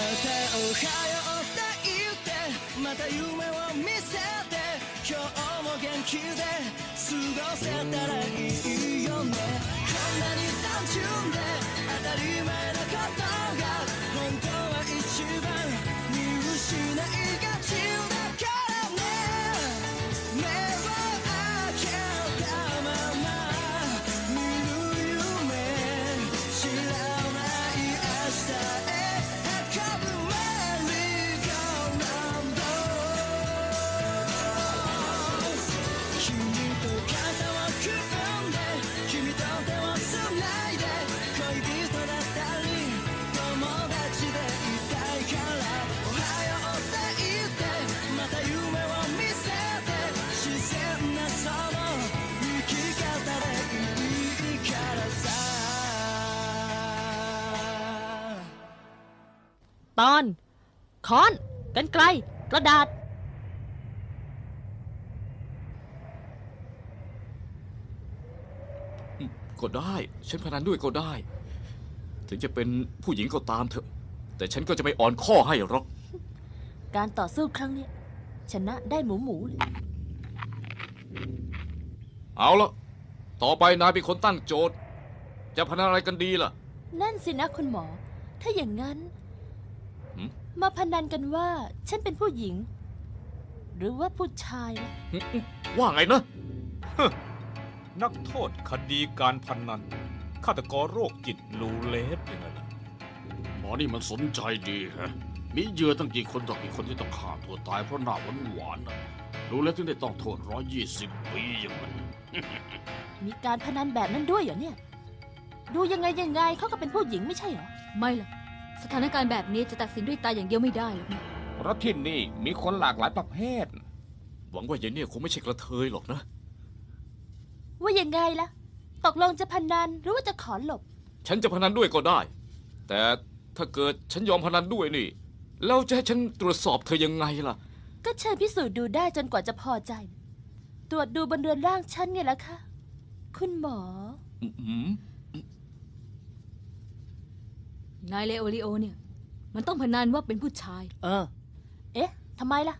たおはようって言ってまた夢を見せて今日も元気で過ごせたらいいよね。こんなに単純で当たり前のこと ตอน ค้อน กันไกล กระดาษ ก็ได้ ฉันพนันด้วยก็ได้ ถึงจะเป็นผู้หญิงก็ตามเถอะ แต่ฉันก็จะไม่อ่อนข้อให้หรอก การต่อสู้ครั้งเนี้ยชนะได้หมูหมูเลย เอาละต่อไปนายเป็นคนตั้งโจทย์ จะพนันอะไรกันดีล่ะ นั่นสินะคุณหมอ ถ้าอย่างนั้นหื มมาพนันกันว่าฉันเป็นผู้หญิง หรือว่าผู้ชายล่ะว่าไงนะนักโทษคดีการพนันฆาตกรโรคจิตลูเลสยังไงล่ะหมอนี่มันสนใจดีฮะ มีเหยื่อตั้งกี่คนต่อกี่คนที่ต้องฆ่าตัวตายเพราะหน้าหวานหวานๆน่ะรู้แล้วถึงได้ต้องโทษร้อยยี่สิบปีอย่างนั้น มีการพนันแบบนั้นด้วยเหรอเนี่ย ดูยังไงยังไงเขาก็เป็นผู้หญิงไม่ใช่เหรอ ไม่หรอก สถานการณ์แบบนี้จะตัดสินด้วยตาอย่างเดียวไม่ได้หรอกนะเพราะที่นี่มีคนหลากหลายประเภท หวังว่าเย็นเนี่ยคงไม่ใช่กระเทยหรอกนะ ว่ายังไงล่ะ ตกลงจะพนันหรือว่าจะขอหลบ ฉันจะพนันด้วยก็ได้ แต่ถ้าเกิดฉันยอมพนันด้วยนี่ แล้วจะให้ฉันตรวจสอบเธอยังไงล่ะ ก็เชิญพิสูจน์ดูได้จนกว่าจะพอใจ ตรวจดูบนเรือนร่างฉันไงล่ะคะ คุณหมอ อืม นายเลโอริโอเนี่ย มันต้องพนันว่าเป็นผู้ชาย เออ เอ๊ะทำไมล่ะ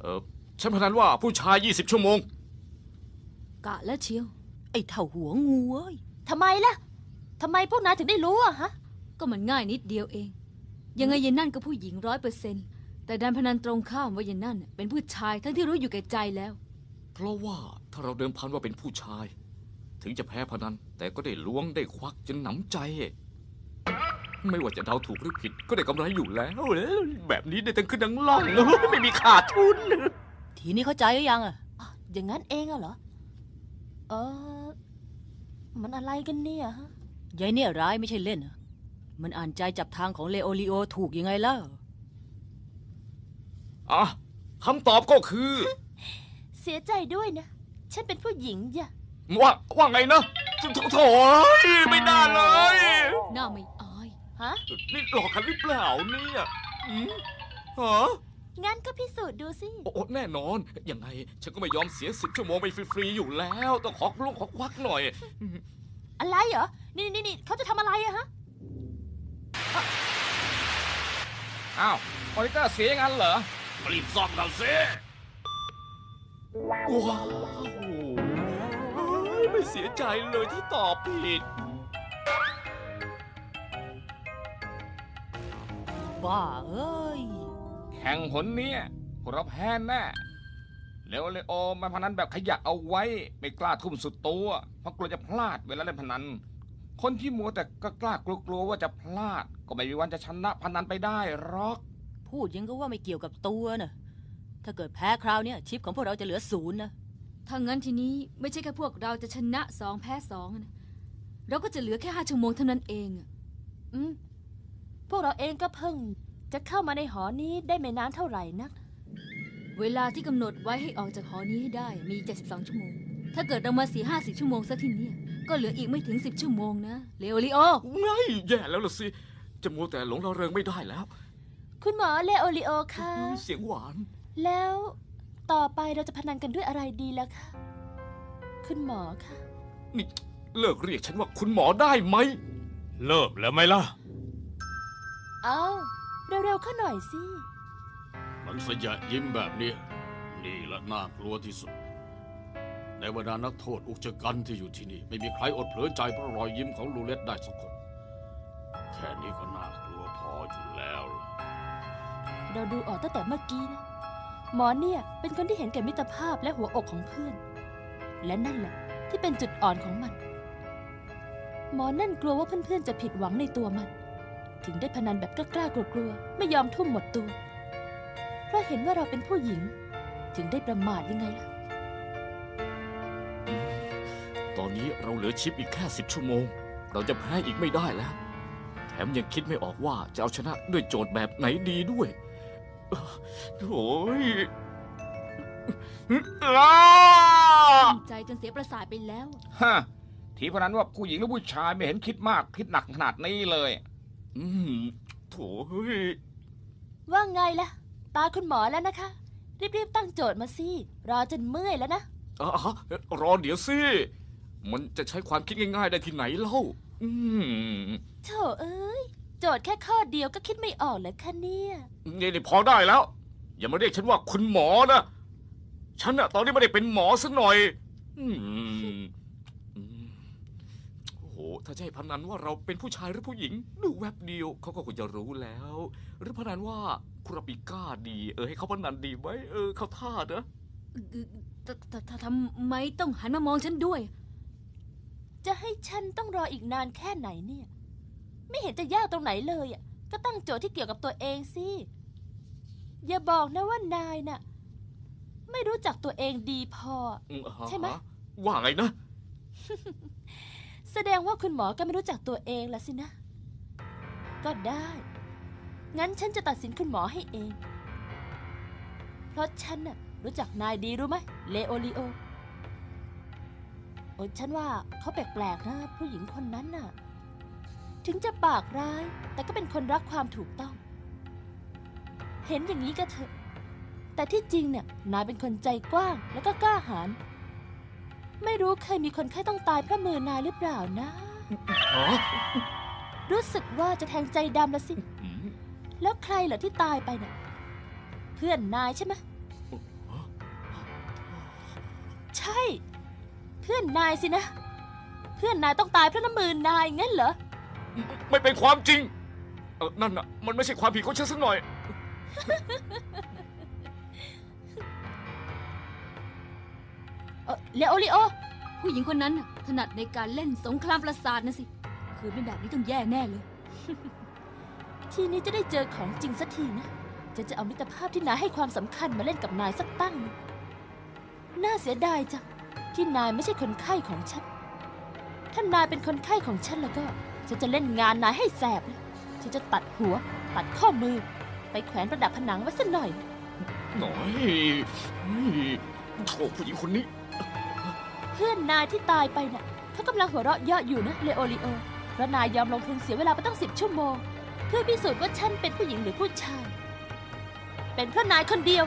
เออฉันพนันว่าผู้ชาย 20 ชั่วโมง กะแล้วเชียว ไอ้เท่าหัวงูเอ้ยทำไมล่ะทำไมพวกนายถึงได้รู้อะฮะ ก็มันง่ายนิดเดียวเอง ยังไงเย็นนั่นก็ผู้หญิงร้อยเปอร์เซ็นต์แต่ดันพนันตรงข้ามว่าเย็นนั่นน่ะเป็นผู้ชายทั้งที่รู้อยู่แก่ใจแล้ว เพราะว่าถ้าเราเดิมพันว่าเป็นผู้ชาย ถึงจะแพ้พนัน แต่ก็ได้ล้วงได้ควักจนหนำใจ ไม่ว่าจะเดาถูกหรือผิดก็ได้กำไรอยู่แล้ว แบบนี้ได้ตั้งขึ้นดังล่างไม่มีขาดทุน ทีนี้เข้าใจหรือยังอะอย่างนั้นเองอะเหรอ เออ มันอะไรกันเนี่ยฮะยายเนี่ยร้ายไม่ใช่เล่นอะมันอ่านใจจับทางของเลโอริโอถูกยังไงล่ะอะคำตอบก็คือ เสียใจด้วยนะ ฉันเป็นผู้หญิงอย่ะ ว่าว่าไงนะโถโถยไม่น่าเลย หน้าไม่อายฮะ นี่หลอกกันหรือเปล่าเนี่ยอืมฮะงั้นก็พิสูจน์ดูสิ โอ้แน่นอน ยังไง ฉันก็ไม่ยอมเสียสิบชั่วโมงไปฟรีๆอยู่แล้ว ต้องขอลุงขอควักหน่อย อะไรเหรอ นี่นี่นี่เขาจะทำอะไรอะฮะ อ้าวมอนิเตอร์เสียงั้นเหรอรีบซ่อมกันสิว้าวเฮ้ย ไม่เสียใจเลยที่ตอบผิด บ้าเอ้ย แข่งหนเนี้ยพวกเราแพ้แน่เลโอเลโอมาพนันแบบขยักเอาไว้ ไม่กล้าทุ่มสุดตัว เพราะกลัวจะพลาดเวลาเล่นพนัน คนที่มัวแต่ก็กล้ากลัวๆว่าจะพลาด ก็ไม่มีวันจะชนะพนันไปได้หรอกพูดยังก็ว่าไม่เกี่ยวกับตัวนะถ้าเกิดแพ้คราวเนี้ยชิปของพวกเราจะเหลือศูนย์นะ ถ้างั้นทีนี้ไม่ใช่แค่พวกเราจะชนะสองแพ้สองนะเราก็จะเหลือแค่ห้าชั่วโมงเท่านั้นเองอะอืมพวกเราเองก็เพิ่ง จะเข้ามาในหอนี้ได้ไม่นานเท่าไหร่นัก เวลาที่กำหนดไว้ให้ออกจากหอนี้ให้ได้มี 72 ชั่วโมง ถ้าเกิดเรามาสี่ห้าสิบชั่วโมงซะที่เนี่ยก็เหลืออีกไม่ถึง 10 ชั่วโมงนะเลโอริโอง่ายแย่แล้วล่ะสิ จะมัวแต่หลงระเริงไม่ได้แล้วคุณหมอเลโอริโอคะเสียงหวาน แล้ว ต่อไปเราจะพนันกันด้วยอะไรดีล่ะคะ คุณหมอคะนี่เลิกเรียกฉันว่าคุณหมอได้ไหม เลิกแล้วไหมล่ะ เอาเร็วๆเข้าหน่อยสิ มันสยะยิ้มแบบเนี้ยนี่ละน่ากลัวที่สุด ในบรรดานักโทษอุกชะกันที่อยู่ที่นี่ ไม่มีใครอดเผลอใจเพราะรอยยิ้มของลูเลตได้สักคน แค่นี้ก็น่ากลัวพออยู่แล้วล่ะ เราดูออกตั้งแต่เมื่อกี้นะ หมอเนี่ยเป็นคนที่เห็นแก่มิตรภาพและหัวอกของเพื่อน และนั่นแหละที่เป็นจุดอ่อนของมัน หมอนั่นกลัวว่าเพื่อนๆจะผิดหวังในตัวมัน ถึงได้พนันแบบกล้าๆกลัวๆไม่ยอมทุ่มหมดตัว เพราะเห็นว่าเราเป็นผู้หญิง ถึงได้ประมาทยังไงล่ะ ตอนนี้เราเหลือชิปอีกแค่สิบชั่วโมง เราจะแพ้อีกไม่ได้แล้ว แถมยังคิดไม่ออกว่าจะเอาชนะด้วยโจทย์แบบไหนดีด้วย โอ้ยอ้าตั้งใจจนเสียประสาทไปแล้ว ฮะทีพนันว่าผู้หญิงหรือผู้ชายไม่เห็นคิดมากคิดหนักขนาดนี้เลย อืมโถ่เฮ้ยว่าไงล่ะ ตาคุณหมอแล้วนะคะ รีบๆตั้งโจทย์มาสิ รอจนเมื่อยแล้วนะอะรอเดี๋ยวสิ มันจะใช้ความคิดง่ายๆได้ที่ไหนเล่า อืม โถเอ้ย โจทย์แค่ข้อเดียวก็คิดไม่ออกเลยคะเนี่ย นี่นี่พอได้แล้ว อย่ามาเรียกฉันว่าคุณหมอนะ ฉันอะตอนนี้ไม่ได้เป็นหมอสักหน่อย อืมอืมโอ้โห ถ้าจะให้พนันว่าเราเป็นผู้ชายหรือผู้หญิง ดูแวบเดียวเขาก็คงจะรู้แล้ว หรือพนันว่าคุราปิก้าดี เออให้เขาพนันดีไหมเออเขาท่านะ ททททำไมต้องหันมามองฉันด้วย จะให้ฉันต้องรออีกนานแค่ไหนเนี่ย ไม่เห็นจะยากตรงไหนเลยอะ ก็ตั้งโจทย์ที่เกี่ยวกับตัวเองสิ อย่าบอกนะว่านายน่ะ ไม่รู้จักตัวเองดีพอ อืฮะใช่ไหม ว่าไงนะ แสดงว่าคุณหมอก็ไม่รู้จักตัวเองละสินะ ก็ได้ งั้นฉันจะตัดสินคุณหมอให้เอง เพราะฉันน่ะรู้จักนายดีรู้ไหมเลโอริโอ โอ้ฉันว่าเขาแปลกๆนะผู้หญิงคนนั้นน่ะ ถึงจะปากร้าย แต่ก็เป็นคนรักความถูกต้อง เห็นอย่างนี้ก็เถอะ แต่ที่จริงเนี่ยนายเป็นคนใจกว้างแล้วก็กล้าหาญไม่รู้เคยมีคนไข้ต้องตายเพราะมือนายหรือเปล่านะรู้สึกว่าจะแทงใจดำละสิ แล้วใครเหรอที่ตายไปน่ะเพื่อนนายใช่ไหมใช่ เพื่อนนายสินะ เพื่อนนายต้องตายเพราะน้ำมือนายงั้นเหรอ ไม่เป็นความจริง เออนั่นน่ะ มันไม่ใช่ความผิดของฉันสักหน่อย เออเลโอริโอ ผู้หญิงคนนั้นน่ะถนัดในการเล่นสงครามประสาทนะสิ คือเป็นแบบนี้ต้องแย่แน่เลย ทีนี้จะได้เจอของจริงสักทีนะ จะจะเอามิตรภาพที่นายให้ความสำคัญมาเล่นกับนายสักตั้งหนึ่งน่าเสียดายจังที่นายไม่ใช่คนไข้ของฉัน ถ้านายเป็นคนไข้ของฉันแล้วก็ ฉันจะเล่นงานนายให้แสบเลยฉันจะตัดหัว ตัดข้อมือ ไปแขวนประดับผนังไว้สักหน่อย หน่อยเฮ้ยโถผู้หญิงคนนี้ เพื่อนนายที่ตายไปน่ะเขากำลังหัวเราะเยาะอยู่นะเลโอริโอเพราะนายยอมลงทุนเสียเวลาไปตั้งสิบชั่วโมง เพื่อพิสูจน์ว่าฉันเป็นผู้หญิงหรือผู้ชาย เป็นเพราะนายคนเดียว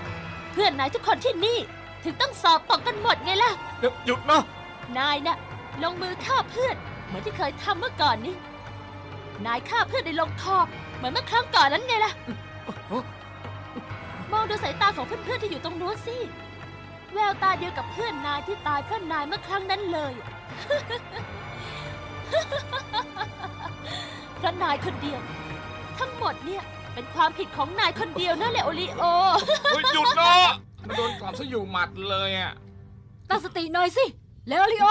เพื่อนนายทุกคนที่นี่ ถึงต้องสอบตกกันหมดไงล่ะเดี๋ยวหยุดนะ นายน่ะลงมือฆ่าเพื่อน เหมือนที่เคยทำเมื่อก่อนนี้ นายฆ่าเพื่อนในลงคอเหมือนเมื่อครั้งก่อนนั้นไงล่ะ มองดูสายตาของเพื่อนๆที่อยู่ตรงนู้นสิ แววตาเดียวกับเพื่อนนายที่ตายเพราะนายเมื่อครั้งนั้นเลย เพราะนายคนเดียว ทั้งหมดเนี่ยเป็นความผิดของนายคนเดียวนะเลโอริโอ เฮ้ยหยุดนะโดนกลับซะอยู่หมัดเลยอะตั้งสติหน่อยสิเลโอริโอ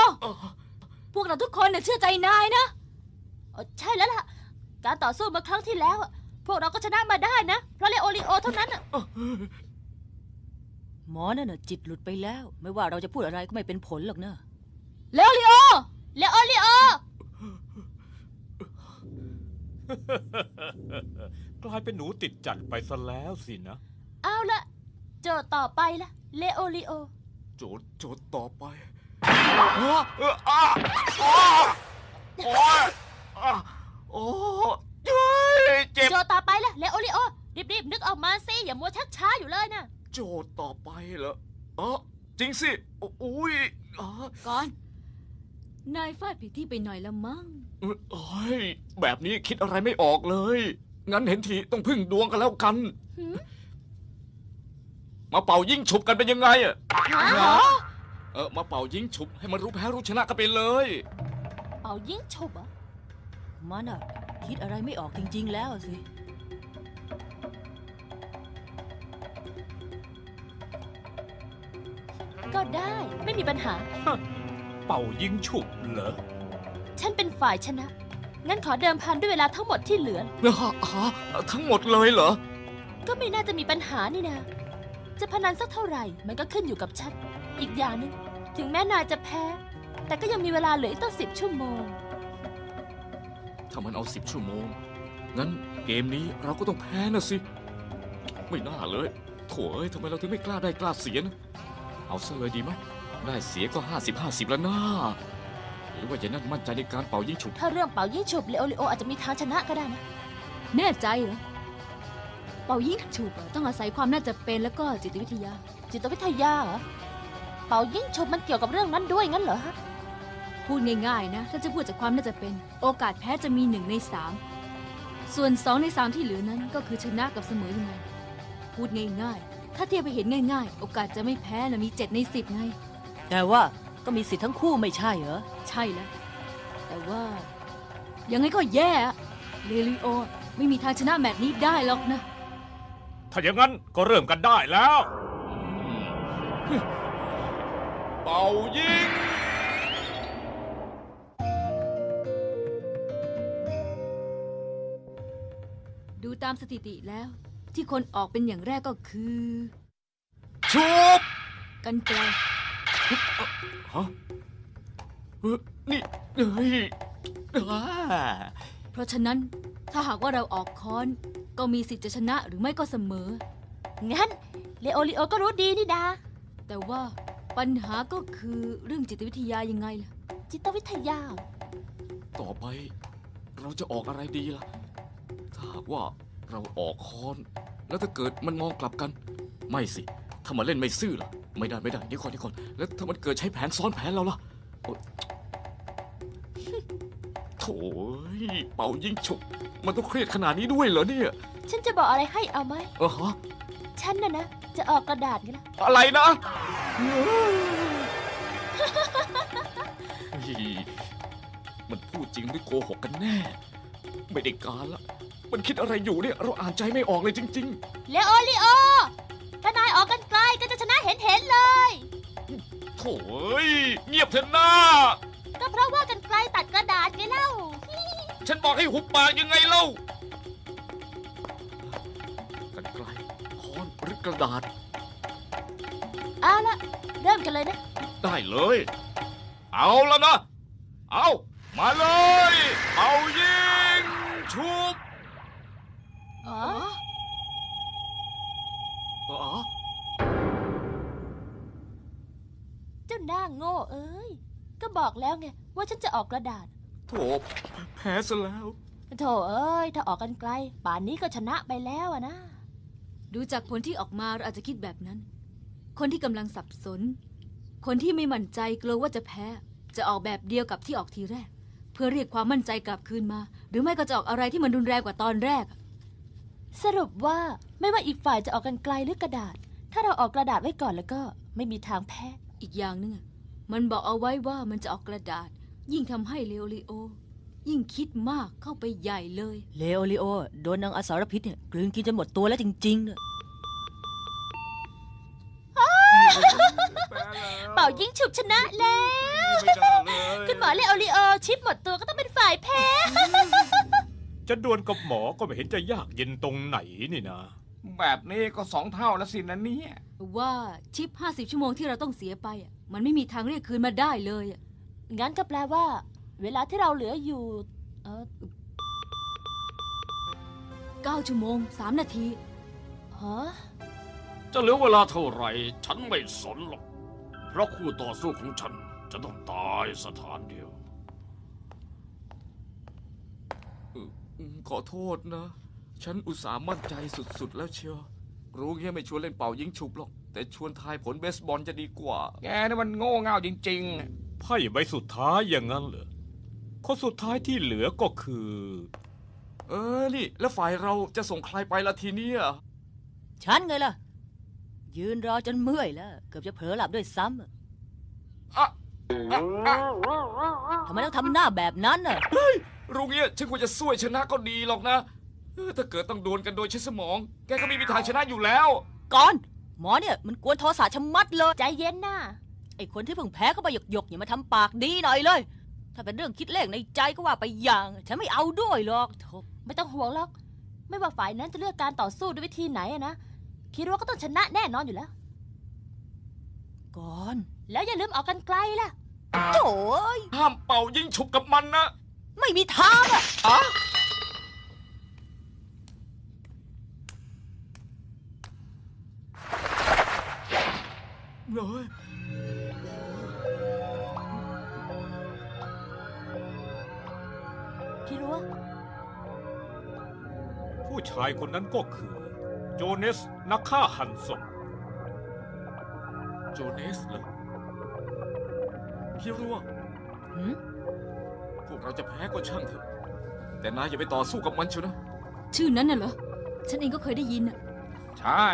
พวกเราทุกคนน่ะเชื่อใจนายนะเออใช่แล้วล่ะ การต่อสู้เมื่อครั้งที่แล้วอะพวกเราก็ชนะมาได้นะ เพราะเลโอริโอเท่านั้นอะหมอนั่นน่ะจิตหลุดไปแล้ว ไม่ว่าเราจะพูดอะไรก็ไม่เป็นผลหรอกเนอะเลโอริโอเลโอริโอ กลายเป็นหนูติดจัดไปซะแล้วสินะ เอาละโจทย์ต่อไปละเลโอริโอ โจทย์โจทย์ต่อไปอ้า เอออ้าอ้าโอ้ยอ้าโอ้เฮ้ยเจ็บ โจทย์ต่อไปละเลโอริโอ รีบๆ นึกออกมาสิ อย่ามัวชักช้าอยู่เลยนะโจทย์ต่อไปเหรออ๋อจริงสิโออุ้ยอ๋อก่อน นายฟาดผิดที่ไปหน่อยละมั้งเอ้ยแบบนี้คิดอะไรไม่ออกเลย งั้นเห็นทีต้องพึ่งดวงกันแล้วกันมาเป่ายิ่งฉุบกันเป็นยังไงอะ เออมาเป่ายิ่งฉุบให้มันรู้แพ้รู้ชนะกันไปเลย เป่ายิงฉุบเหรอมันอะคิดอะไรไม่ออกจริง ๆ แล้วสิ ก็ได้ไม่มีปัญหา เป่ายิงฉุบเหรอ ฉันเป็นฝ่ายชนะ งั้นขอเดิมพันด้วยเวลาทั้งหมดที่เหลือฮะฮะทั้งหมดเลยเหรอ ก็ไม่น่าจะมีปัญหานี่นะ จะพนันสักเท่าไหร่ มันก็ขึ้นอยู่กับฉัน อีกอย่างหนึงถึงแม้นายจะแพ้ แต่ก็ยังมีเวลาเหลืออีกตั้งสิบชั่วโมง ถ้ามันเอาสิบชั่วโมง งั้นเกมนี้เราก็ต้องแพ้นะสิ ไม่น่าเลยโถ่เอ้ยทำไมเราถึงไม่กล้าได้กล้าเสียนะ เอาซะเลยดีไหมได้เสียก็ห้าสิบห้าสิบแล้วนะหรือว่าจะนั่นมั่นใจในการเป่ายิงฉุบถ้าเรื่องเป่ายิงฉุบเลโอเลโออาจจะมีทางชนะก็ได้นะ แน่ใจเหรอ เป่ายิงฉุบอะต้องอาศัยความน่าจะเป็นแล้วก็จิตวิทยา จิตวิทยาเหรอ เป่ายิงฉุบมันเกี่ยวกับเรื่องนั้นด้วยงั้นเหรอฮะ พูดง่ายๆนะ ถ้าจะพูดจากความน่าจะเป็น โอกาสแพ้จะมีหนึ่งในสามส่วนสองในสามที่เหลือนั้นก็คือชนะกับเสมอยังไง พูดง่ายๆ ถ้าเทียบไปเห็นง่าย ๆ โอกาสจะไม่แพ้นะมีเจ็ดในสิบไง แต่ว่าก็มีสิทธิ์ทั้งคู่ไม่ใช่เหรอ ใช่แล้ว แต่ว่ายังไงก็แย่อะเรลิโอ ไม่มีทางชนะแมตช์นี้ได้หรอกนะ ถ้าอย่างนั้นก็เริ่มกันได้แล้ว เป่ายิง ดูตามสถิติแล้ว ที่คนออกเป็นอย่างแรกก็คือ ชุบกันไกลฮะเฮ้ยนี่เฮ้ยอ่าเพราะฉะนั้นถ้าหากว่าเราออกค้อนก็มีสิทธิ์จะชนะหรือไม่ก็เสมอ งั้นเลโอเลโอก็รู้ดีนี่ดา แต่ว่า ปัญหาก็คือเรื่องจิตวิทยายังไงล่ะ จิตวิทยาเหรอต่อไป เราจะออกอะไรดีล่ะ ถ้าหากว่าเราออกค้อน แล้วถ้าเกิดมันมองกลับกัน ไม่สิ ถ้ามาเล่นไม่ซื่อล่ะ ไม่ได้ไม่ได้เดี๋ยวก่อนเดี๋ยวก่อนแล้วถ้ามันเกิดใช้แผนซ้อนแผนเราล่ะโอ๊ยโถ่ยเป่ายิงฉุกมันต้องเครียดขนาดนี้ด้วยเหรอเนี่ย ฉันจะบอกอะไรให้เอาไหมเออฮะ ฉันน่ะนะ จะออกกระดาษไงล่ะอะไรนะมันพูดจริงหรือโกหกกันแน่ ไม่ได้การละ มันคิดอะไรอยู่เนี่ย เราอ่านใจไม่ออกเลยจริง เลโอเลโอ ถ้านายออกกันไกลก็จะชนะเห็นเห็นๆเลย ๆ โถ่เอ้ยเงียบเถอะหน้า ก็เพราะว่ากันไกลตัดกระดาษไงเล่า ฉันบอกให้หุบปากยังไงเล่า กระดาษ เอาละเริ่มกันเลยนะ ได้เลย เอาแล้วนะ เอามาเลย เอายิงชุบอ๋อ อ๋อ เจ้าหน้าโง่เอ้ย ก็บอกแล้วไง ว่าฉันจะออกกระดาษ โถแพ้ซะแล้ว โถเอ้ย ถ้าออกกันไกล ป่านนี้ก็ชนะไปแล้วอะนะ ดูจากผลที่ออกมาเราอาจจะคิดแบบนั้น คนที่กำลังสับสน คนที่ไม่มั่นใจกลัวว่าจะแพ้ จะออกแบบเดียวกับที่ออกทีแรก เพื่อเรียกความมั่นใจกลับคืนมา หรือไม่ก็จะออกอะไรที่มันรุนแรงกว่าตอนแรก สรุปว่าไม่ว่าอีกฝ่ายจะออกกันไกลหรือกระดาษ ถ้าเราออกกระดาษไว้ก่อนแล้วก็ไม่มีทางแพ้ อีกอย่างหนึงอะมันบอกเอาไว้ว่ามันจะออกกระดาษ ยิ่งทำให้เลโอริโอ ยิ่งคิดมากเข้าไปใหญ่เลย เลโอริโอ โดนนางอสารพิษเนี่ยกลืนกินจนหมดตัวแล้วจริงๆเนี่ยเป่ายิงฉุบชนะแล้ว คุณหมอเลโอริโอ ชิปหมดตัวก็ต้องเป็นฝ่ายแพ้ จะดวลกับหมอก็ไม่เห็นจะยากเย็นตรงไหนนี่นะ แบบนี้ก็สองเท่าแล้วสินะเนี่ยว่าชิป 50 ชั่วโมงที่เราต้องเสียไปอะมันไม่มีทางเรียกคืนมาได้เลยอะงั้นก็แปลว่า เวลาที่เราเหลืออยู่เออ9ชั่วโมง3นาทีฮะจะเหลือเวลาเท่าไหร่ ฉันไม่สนหรอก เพราะคู่ต่อสู้ของฉันจะต้องตายสถานเดียวอืมขอโทษนะ ฉันอุตส่าห์มั่นใจสุดๆ แล้วเชียว รู้งี้ไม่ชวนเล่นเป่ายิงฉุบหรอก แต่ชวนทายผลเบสบอลจะดีกว่า แกนี่มันโง่เง่าจริงไพ่ใบสุดท้ายอย่างนั้นเหรอ คนสุดท้ายที่เหลือก็คืออเออ นี่ แล้วฝ่ายเราจะส่งใครไปละทีเนี้ยฉันไงล่ะ ยืนรอจนเมื่อยแล้ว เกือบจะเผลอหลับด้วยซ้ำอะอะอะอะทำไมต้องทำหน้าแบบนั้นน่ะ รู้เงี้ยฉันควรจะสู้ให้ชนะก็ดีหรอกนะเออถ้าเกิดต้องโดนกันโดยใช้สมอง แกก็ไม่มีทางชนะอยู่แล้ว ก่อน หมอเนี่ยมันกวนโทสะชะมัดเลย ใจเย็นน่ะ ไอ้คนที่เพิ่งแพ้เข้าไปหยกๆอย่ามาทำปากดีหน่อยเลย ถ้าเป็นเรื่องคิดเลขในใจก็ว่าไปอย่าง ฉันไม่เอาด้วยหรอกโถไม่ต้องห่วงหรอก ไม่ว่าฝ่ายนั้นจะเลือกการต่อสู้ด้วยวิธีไหนอะนะ คิดว่าก็ต้องชนะแน่นอนอยู่แล้ว ก่อนแล้วอย่าลืมออกกันไกลล่ะ โถ่เอ้ยห้ามเป่ายิงฉุบกับมันนะไม่มีทางอะอะเลยายคนนั้นก็คือ โจเนสนักฆ่าหันศพโจเนสเหรอพี่รู้ว่าหืมพวกเราจะแพ้ก็ช่างเถอะ แต่นายอย่าไปต่อสู้กับมันเชียวนะ ชื่อนั้นน่ะเหรอ ฉันเองก็เคยได้ยินน่ะ ใช่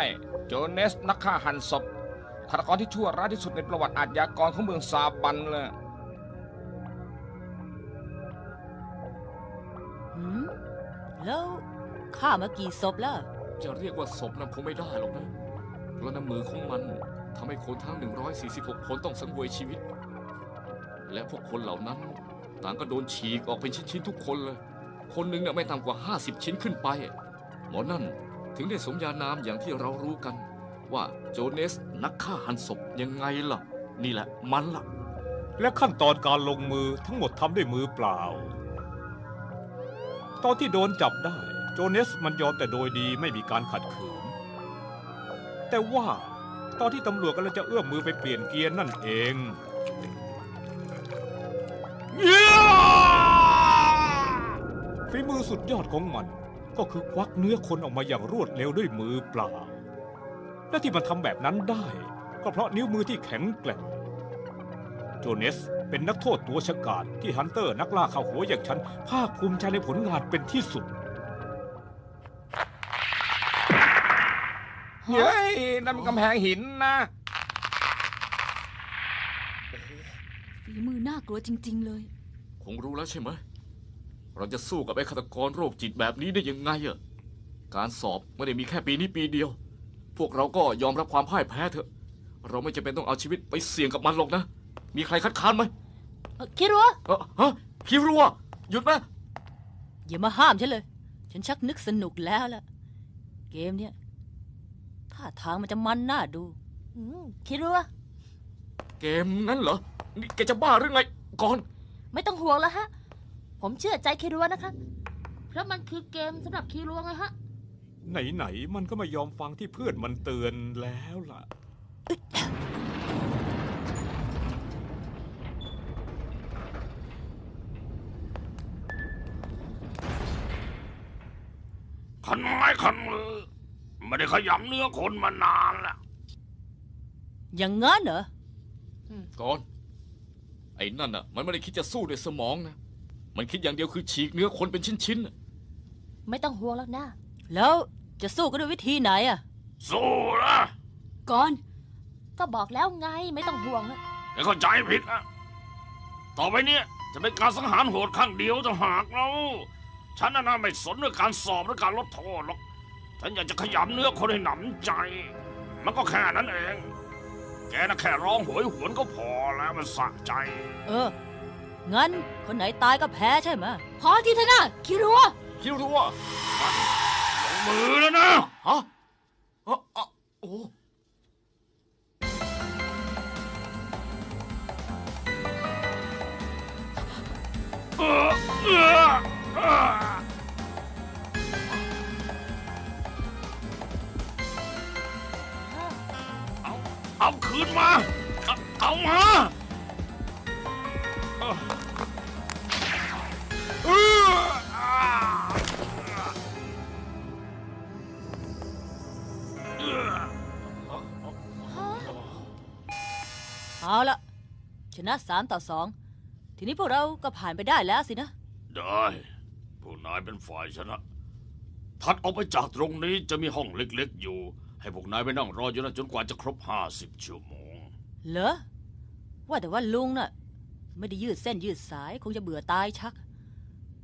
โจเนสนักฆ่าหันศพฆาตกรที่ชั่วร้ายที่สุดในประวัติอาชญากรของเมืองซาบันเลยหืมแล้ว ฆ่ามากี่ศพแล้ว จะเรียกว่าศพนั้นคงไม่ได้หรอกนะ เพราะน้ำมือของมันทำให้คนทั้ง 146 คนต้องสังเวยชีวิต และพวกคนเหล่านั้น ต่างก็โดนฉีกออกเป็นชิ้นๆทุกคนเลย คนหนึ่งน่ะไม่ต่ำกว่า 50 ชิ้นขึ้นไป หมอนั่นถึงได้สมญานามอย่างที่เรารู้กัน ว่าโจเนสนักฆ่าหันศพยังไงล่ะ นี่แหละมันล่ะ และขั้นตอนการลงมือทั้งหมดทำด้วยมือเปล่า ตอนที่โดนจับได้ โจเนสมันยอมแต่โดยดีไม่มีการขัดขืน แต่ว่าตอนที่ตำรวจกำลังจะเอื้อมมือไปเปลี่ยนเกียร์นั่นเองฝีมือสุดยอดของมัน ก็คือควักเนื้อคนออกมาอย่างรวดเร็วด้วยมือเปล่า และที่มันทำแบบนั้นได้ ก็เพราะนิ้วมือที่แข็งแกร่งโจเนสเป็นนักโทษตัวฉกาจที่ฮันเตอร์นักล่าข่าวหัวอย่างฉันภาคภูมิใจในผลงานเป็นที่สุด เฮ้ยนั่นมันกำแพงหินนะ ฝีมือน่ากลัวจริง ๆ เลย คงรู้แล้วใช่ไหม เราจะสู้กับไอ้ฆาตกรโรคจิตแบบนี้ได้ยังไงอะการสอบไม่ได้มีแค่ปีนี้ปีเดียว พวกเราก็ยอมรับความพ่ายแพ้เถอะ เราไม่จำเป็นต้องเอาชีวิตไปเสี่ยงกับมันหรอกนะ มีใครคัดค้านไหมเอ่อคิดว่าเออฮะคิรัวหยุดนะอย่ามาห้ามฉันเลย ฉันชักนึกสนุกแล้วล่ะ เกมเนี่ย ท่าทางมันจะมันน่าดู อืมคิดว่าเกมนั้นเหรอ นี่แกจะบ้าหรือไง ก่อน ไม่ต้องห่วงแล้วฮะ ผมเชื่อใจคิรัวนะคะ เพราะมันคือเกมสำหรับคิรัวไงฮะ ไหนๆมันก็ไม่ยอมฟังที่เพื่อนมันเตือนแล้วล่ะ ขันไม้ขันมือ ไม่ได้ขยำเนื้อคนมานานแล้วอย่างงั้นเหรอ ก่อน ไอ้นั่นอะ มันไม่ได้คิดจะสู้ด้วยสมองนะ มันคิดอย่างเดียวคือฉีกเนื้อคนเป็นชิ้นๆน่ะไม่ต้องห่วงแล้วนะ แล้วจะสู้กันด้วยวิธีไหนอะสู้นะก่อน ก็บอกแล้วไงไม่ต้องห่วงนะอย่าเข้าใจผิดนะต่อไปเนี้ยจะเป็นการสังหารโหดข้างเดียวจะหากเรา ฉันน่ะนะไม่สนเรื่องการสอบหรือการลดโทษหรอก ฉันอยากจะขยำเนื้อคนให้หนำใจ มันก็แค่นั้นเอง แกน่ะแค่ร้องโหยหวนก็พอแล้วมันสะใจ เออ งั้นคนไหนตายก็แพ้ใช่ไหมพอที่เธอนะคิรัวคิรัวลงมือแล้วนะฮะเอ่อเอ่อโอ้เออเออ คืนมา เอาเอามาเออเอออ่าเออเอาละชนะสามต่อสองทีนี้พวกเราก็ผ่านไปได้แล้วสินะ ได้ พวกนายเป็นฝ่ายชนะ ถัดออกไปจากตรงนี้จะมีห้องเล็กๆอยู่ ให้พวกนายไปนั่งรออยู่นั่นจนกว่าจะครบห้าสิบชั่วโมง เหรอ ว่าแต่ว่าลุงน่ะ ไม่ได้ยืดเส้นยืดสาย คงจะเบื่อตายชัก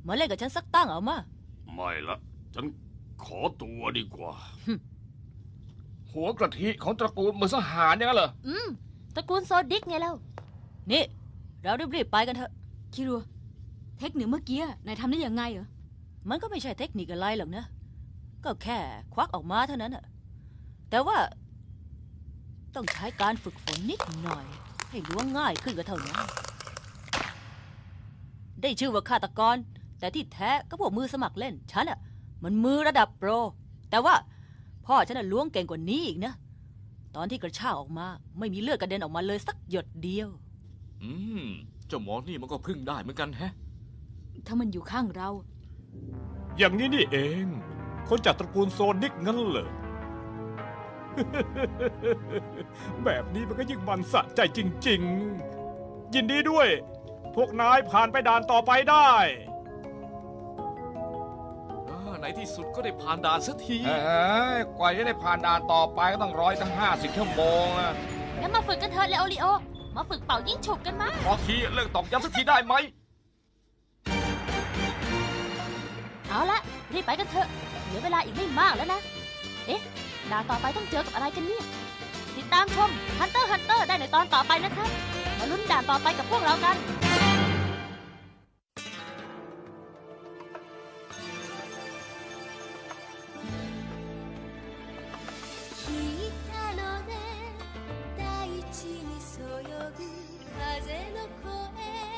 มาเล่นกับฉันสักตั้งเอามา ไม่ละฉันขอตัวดีกว่า หัวกระทิของตระกูลมือสังหารอย่างนั้นเหรอ อืมตระกูลโซดิกไงเล่านี่ เรารีบๆไปกันเถอะ คิรัว เทคนิคเมื่อกี้นายทำได้ยังไงเหรอ มันก็ไม่ใช่เทคนิคอะไรหรอกนะ ก็แค่ควักออกมาเท่านั้นอะ แต่ว่า ต้องใช้การฝึกฝนนิดหน่อย ให้ล้วงง่ายขึ้นก็เท่านั้น ได้ชื่อว่าฆาตกร แต่ที่แท้ก็พวกมือสมัครเล่น ฉันอะมันมือระดับโปร แต่ว่าพ่อฉันน่ะล้วงเก่งกว่านี้อีกนะ ตอนที่กระชากออกมา ไม่มีเลือดกระเด็นออกมาเลยสักหยดเดียว อืม เจ้าหมอนี่มันก็พึ่งได้เหมือนกันแฮะ ถ้ามันอยู่ข้างเรา อย่างนี้นี่เอง คนจากตระกูลโซนิกงั้นเหรอ แบบนี้มันก็ยิ่งมันสะใจจริง ๆ ยินดีด้วย พวกนายผ่านไปด่านต่อไปได้อ่าในที่สุดก็ได้ผ่านด่านสักที เอ้ยกว่าจะได้ผ่านด่านต่อไปก็ต้องร้อยตั้งห้าสิบชั่วโมงนะงั้นมาฝึกกันเถอะเลโอริโอ มาฝึกเป่ายิ่งฉุบกันมา พอทีเลิกตอกย้ำสักทีได้ไหม เอาละรีบไปกันเถอะเหลือเวลาอีกไม่มากแล้วนะ เอ๊ะ ด่านต่อไปต้องเจอกับอะไรกันเนี่ย ติดตามชม Hunter Hunter ได้ในตอนต่อไปนะครับ มาลุ้นด่านต่อไปกับพวกเรากัน風の声